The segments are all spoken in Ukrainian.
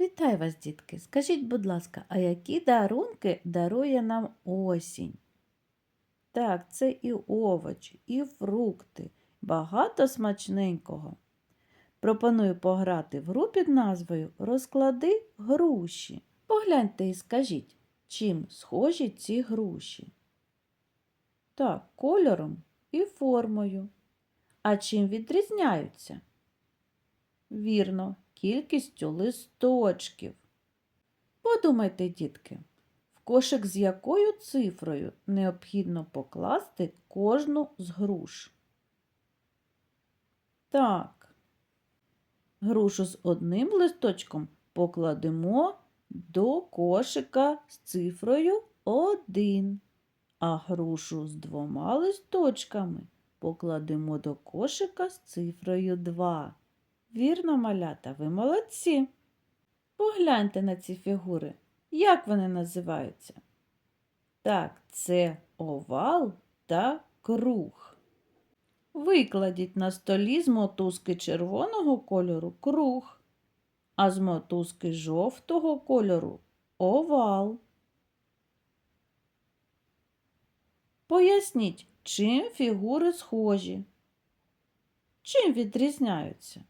Вітаю вас, дітки! Скажіть, будь ласка, а які дарунки дарує нам осінь? Так, це і овочі, і фрукти, багато смачненького. Пропоную пограти в гру під назвою Розклади груші. Погляньте і скажіть, чим схожі ці груші? Так, кольором і формою. А чим відрізняються? Вірно, кількістю листочків. Подумайте, дітки, в кошик з якою цифрою необхідно покласти кожну з груш? Так, грушу з одним листочком покладемо до кошика з цифрою 1, а грушу з двома листочками покладемо до кошика з цифрою 2. Вірно, малята, ви молодці. Погляньте на ці фігури. Як вони називаються? Так, це овал та круг. Викладіть на столі з мотузки червоного кольору круг, а з мотузки жовтого кольору овал. Поясніть, чим фігури схожі? Чим відрізняються?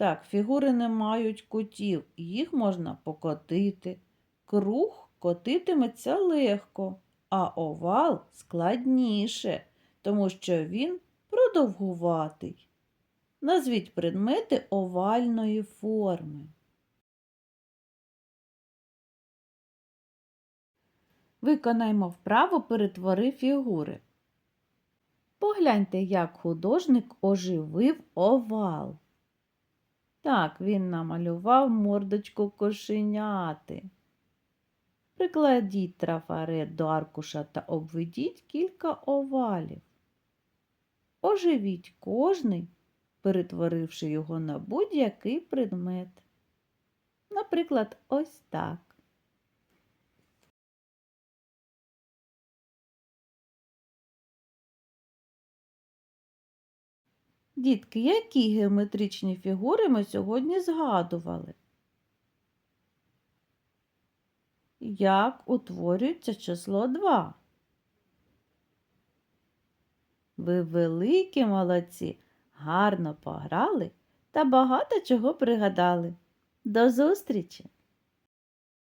Так, фігури не мають кутів, їх можна покотити. Круг котитиметься легко, а овал складніше, тому що він продовгуватий. Назвіть предмети овальної форми. Виконаймо вправо перетвори фігури. Погляньте, як художник оживив овал. Так, він намалював мордочку кошеняти. Прикладіть трафарет до аркуша та обведіть кілька овалів. Оживіть кожний, перетворивши його на будь-який предмет. Наприклад, ось так. Дітки, які геометричні фігури ми сьогодні згадували? Як утворюється число 2? Ви великі молодці, гарно пограли та багато чого пригадали. До зустрічі!